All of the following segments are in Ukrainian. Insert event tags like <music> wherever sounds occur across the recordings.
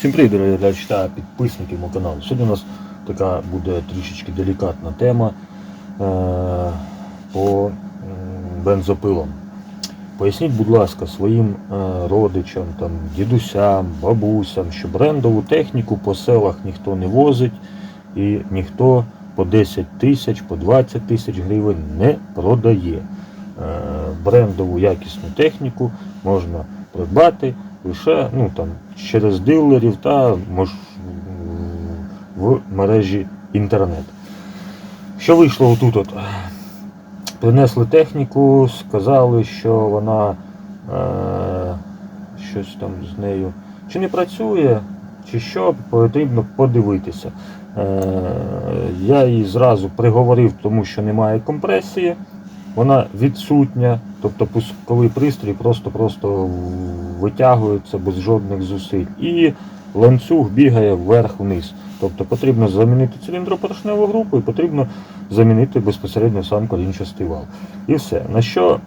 Всім привіт, дорогі глядачі та підписники мого каналу. Сьогодні у нас така буде трішечки делікатна тема е, по бензопилам. Поясніть, будь ласка, своїм е, родичам, там, дідусям, бабусям, що брендову техніку по селах ніхто не возить і ніхто по 10 тисяч, по 20 тисяч гривень не продає. Е, брендову якісну техніку можна придбати лише ну, там, через дилерів та мож, в мережі інтернет. Що вийшло отут? От? Принесли техніку, сказали, що вона е, щось там з нею чи не працює, чи що, потрібно подивитися. Е, я її зразу приговорив, тому що немає компресії, вона відсутня, тобто пусковий пристрій просто-просто витягується без жодних зусиль. І ланцюг бігає вверх-вниз. Тобто потрібно замінити циліндропоршневу групу і потрібно замінити безпосередньо сам колінчастий вал. І все. На що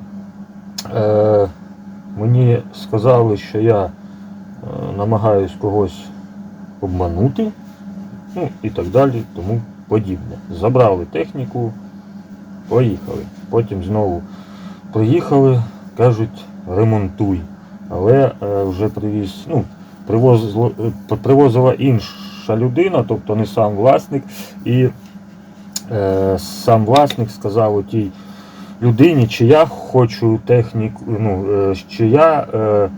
е, мені сказали, що я е, намагаюсь когось обманути, ну і так далі, тому подібне. Забрали техніку, поїхали. Потім знову приїхали, кажуть, ремонтуй. Але е, вже привіз, ну, привозило, е, привозила інша людина, тобто не сам власник. І е, сам власник сказав отій людині, чи я хочу техніку, ну, е, чи я е, е,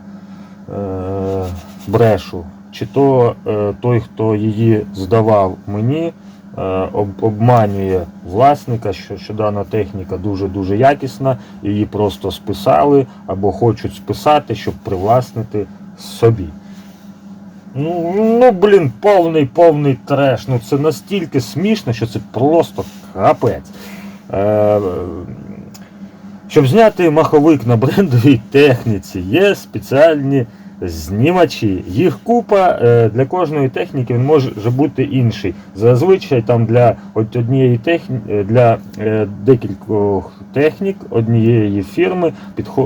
брешу, чи то е, той, хто її здавав мені, обманює власника, що, що дана техніка дуже-дуже якісна, її просто списали або хочуть списати, щоб привласнити собі. Ну, ну блін, повний повний треш. Ну це настільки смішно, що це просто капець. Е, щоб зняти маховик на брендовій техніці, є спеціальні знімачі. Їх купа е, для кожної техніки він може бути інший. Зазвичай там для однієї техні... для е, декількох технік однієї фірми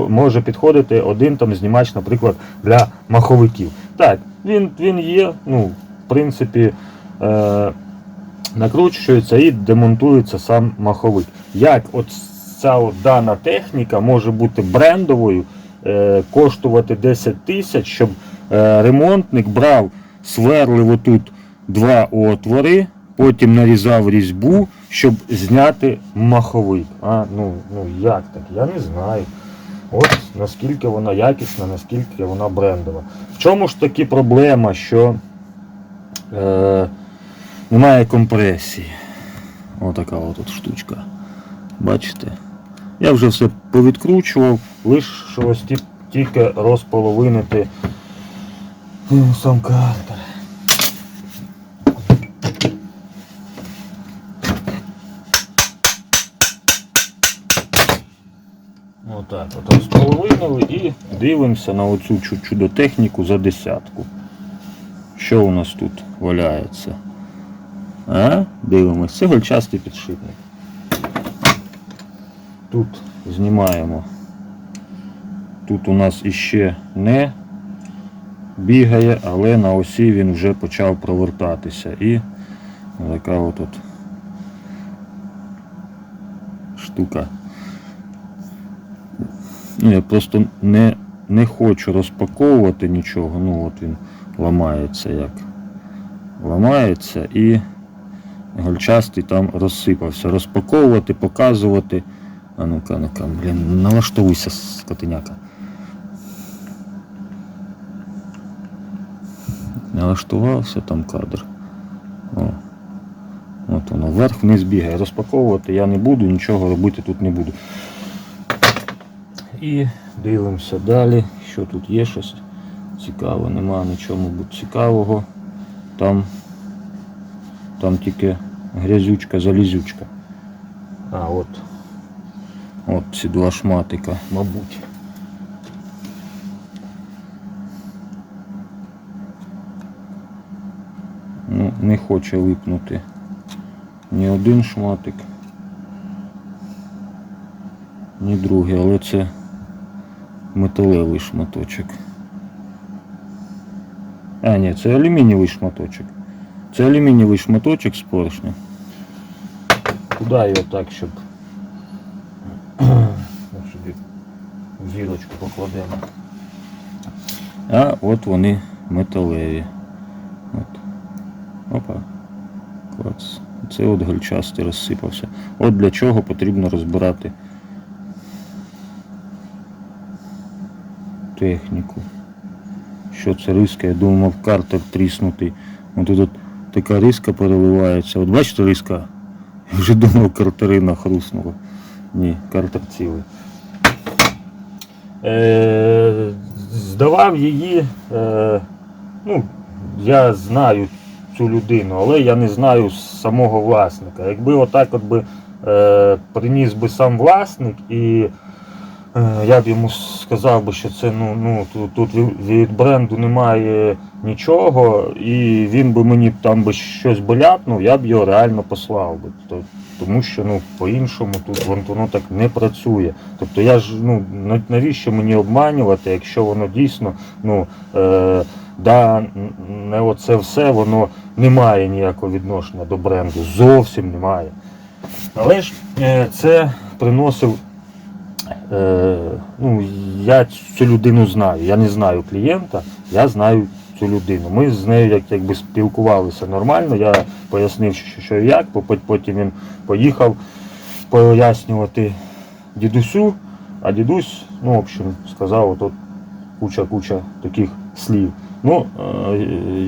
може підходити один там знімач, наприклад, для маховиків. Так, він, він є, ну, в принципі. Е, накручується і демонтується сам маховик. Як от ця от дана техніка може бути брендовою, е, коштувати 10 тисяч, щоб е, ремонтник брав, сверлив отут два отвори, потім нарізав різьбу, щоб зняти маховик. А, ну, ну як так? Я не знаю. От наскільки вона якісна, наскільки вона брендова. В чому ж таки проблема, що е, немає компресії. Отака от тут штучка. Бачите? Я вже все повідкручував, лишилось ті- тільки розполовинити сам картер. Отак, от розполовинили і дивимося на оцю чу- чудо-техніку за десятку. Що у нас тут валяється? А? Дивимось, це гольчастий підшипник. Тут знімаємо. Тут у нас іще не бігає, але на осі він вже почав провертатися. І така от, от штука. Ну, я просто не, не хочу розпаковувати нічого. Ну от він ламається як. Ламається і гольчастий там розсипався. Розпаковувати, показувати. А ну-ка, ну-ка, блін, налаштовуйся, скотиняка. Налаштувався там кадр. О. От воно вверх-вниз бігає. Розпаковувати я не буду, нічого робити тут не буду. І дивимося далі, що тут є щось цікаве, нема нічого мабуть, цікавого. Там, там тільки грязючка, залізючка. А, от. От ці два шматика, мабуть. Ну, не хоче липнути ні один шматик, ні другий, але це металевий шматочок. А, ні, це алюмінієвий шматочок. Це алюмінієвий шматочок з поршня. Куди його так, щоб Ну, собі покладемо. А от вони металеві. От. Опа. Клац. Це от гальчастий розсипався. От для чого потрібно розбирати техніку. Що це риска? Я думав, картер тріснутий. От тут така риска переливається. От бачите риска? Я вже думав, картерина хруснула. Ні, картер цілий. Е, здавав її, е, ну, я знаю цю людину, але я не знаю самого власника. Якби отак от би е, приніс би сам власник і я б йому сказав би, що це ну, ну, тут, тут від- бренду немає нічого, і він би мені там би щось болятнув, я б його реально послав би. Тому що ну, по-іншому тут воно так не працює. Тобто я ж ну навіщо мені обманювати, якщо воно дійсно ну е, да, не оце все, воно не має ніякого відношення до бренду, зовсім немає. Але ж е, це приносив. Е, ну, я цю людину знаю. Я не знаю клієнта, я знаю цю людину. Ми з нею як, якби спілкувалися нормально. Я пояснив, що, що і як, потім він поїхав пояснювати дідусю, а дідусь, ну, в общем, сказав от, куча-куча таких слів. Ну, е,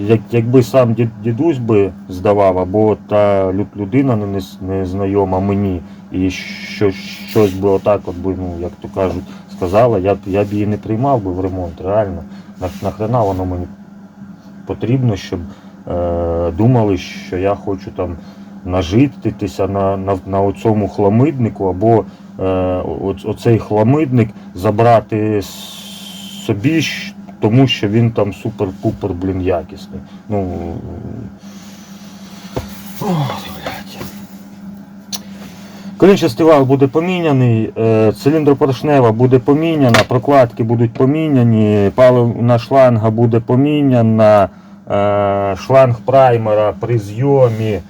як, якби сам дід- дідусь би здавав, або та лю- людина не, не- не знайома мені, і що, щось би отак, от би, ну, як то кажуть, сказала, я б, я б її не приймав би в ремонт, реально. На, нахрена воно мені потрібно, щоб е, думали, що я хочу там нажититися на, на, на цьому хламиднику, або е, оцей хламидник забрати собі, тому що він там супер-пупер, блін, якісний. Ну, ох, блядь. Буде поміняний, е, циліндропоршнева буде поміняна, прокладки будуть поміняні, паливна шланга буде поміняна, е, шланг праймера при зйомі,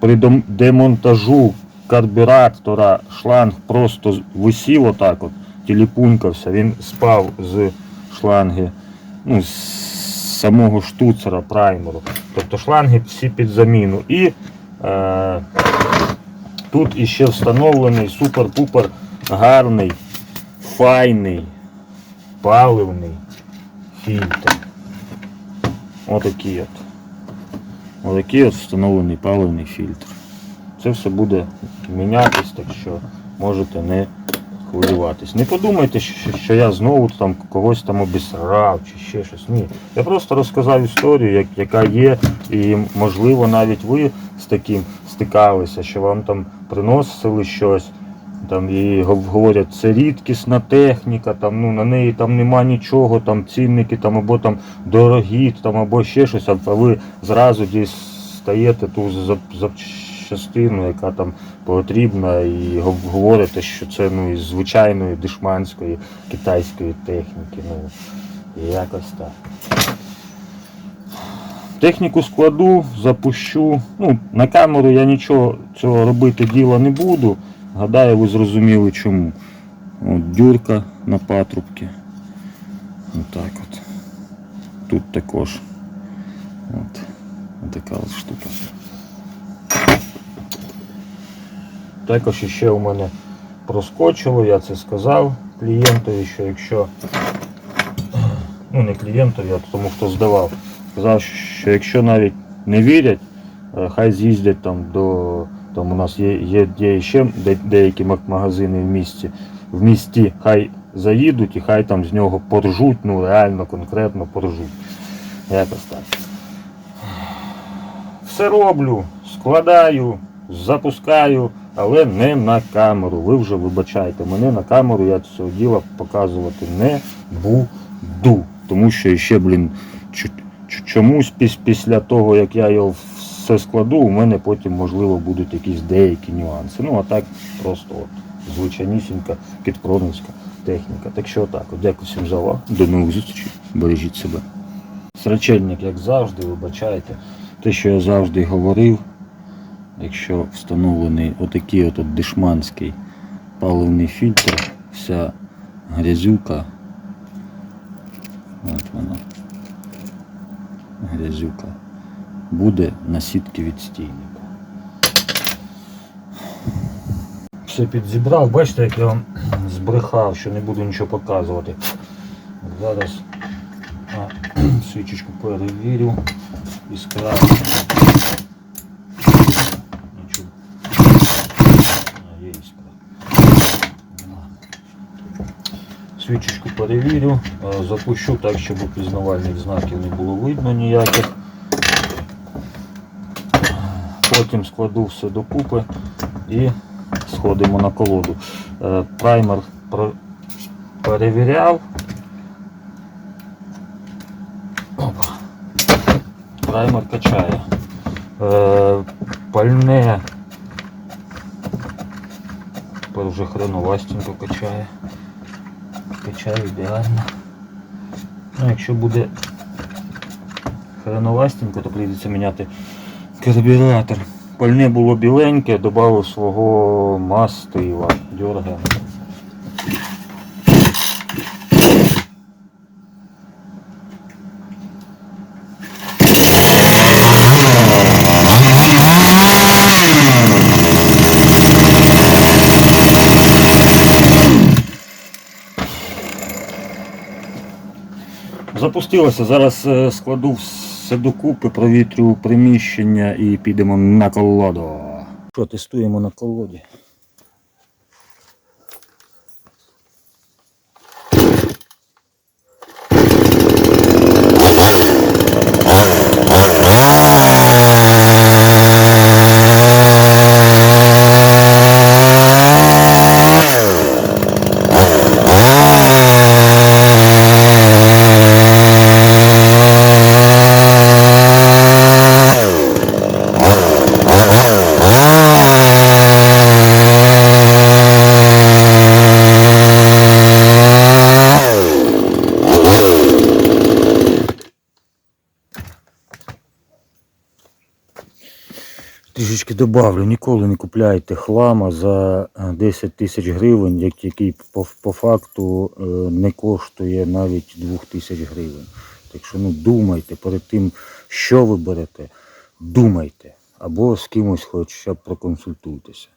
при демонтажу карбюратора шланг просто висів отак от, тіліпунькався, він спав з шланги, ну, з самого штуцера праймеру. Тобто шланги всі під заміну. І е, Тут іще встановлений супер-пупер гарний, файний, паливний фільтр. Отакий от. Отакий от встановлений паливний фільтр. Це все буде мінятись, так що можете не хвилюватись. Не подумайте, що, я знову там когось там обісрав чи ще щось. Ні. Я просто розказав історію, як, яка є, і можливо навіть ви з таким стикалися, що вам там приносили щось. Там і гов- говорять, це рідкісна техніка, там ну на неї там нема нічого, там цінники там або там дорогі, там або ще щось, а ви зразу десь стаєте ту зап- запчастину, яка там потрібна, і говорите, що це ну із звичайної дешманської китайської техніки. Ну якось так. Техніку складу, запущу. Ну, на камеру я нічого цього робити діла не буду. Гадаю, ви зрозуміли чому. От дюрка на патрубки. Отак от. Тут також. От. Така от штука. Також ще у мене проскочило, я це сказав клієнтові, що якщо, ну не клієнтові, а тому хто здавав, сказав, що якщо навіть не вірять, е, хай з'їздять там до. Там у нас є, є, є ще де- деякі магазини в місті. В місті хай заїдуть і хай там з нього поржуть, ну реально конкретно поржуть. Якось так. Все роблю, складаю, запускаю, але не на камеру. Ви вже вибачайте мене на камеру, я цього діла показувати не буду. Тому що ще, блін, чомусь піс- після того, як я його все складу, у мене потім, можливо, будуть якісь деякі нюанси. Ну, а так просто от, звичайнісінька підпронівська техніка. Так що отак, от, дякую всім за увагу. До нових зустрічей. Бережіть себе. Срачельник, як завжди, вибачайте. Те, що я завжди говорив, якщо встановлений отакий от, дешманський паливний фільтр, вся грязюка. От вона. Грязюка. Буде на сітки від стійника. Все підзібрав, бачите, як я вам збрехав, що не буду нічого показувати. Зараз <clears throat> свічечку перевірю. Іскра. Нічого. А, є іскра. Свічечку перевірю, е, запущу так, щоб опізнавальних знаків не було видно ніяких. Потім складу все докупи і сходимо на колоду. Е, Праймер перевіряв. Праймер качає. Е, Пальне. Тепер вже хреновастенько качає. Качає ідеально. Ну, якщо буде хреновастенько, то прийдеться міняти карбюратор. Пальне було біленьке, додав свого мастила, дьорга. Запустилося. Зараз е, складу все докупи, провітрю приміщення і підемо на колоду. Що, тестуємо на колоді? Трішечки добавлю, ніколи не купляйте хлама за е, 10 тисяч гривень, який по, по факту е, не коштує навіть 2 тисяч гривень. Так що ну, думайте перед тим, що ви берете, думайте. Або з кимось хоча б проконсультуйтеся.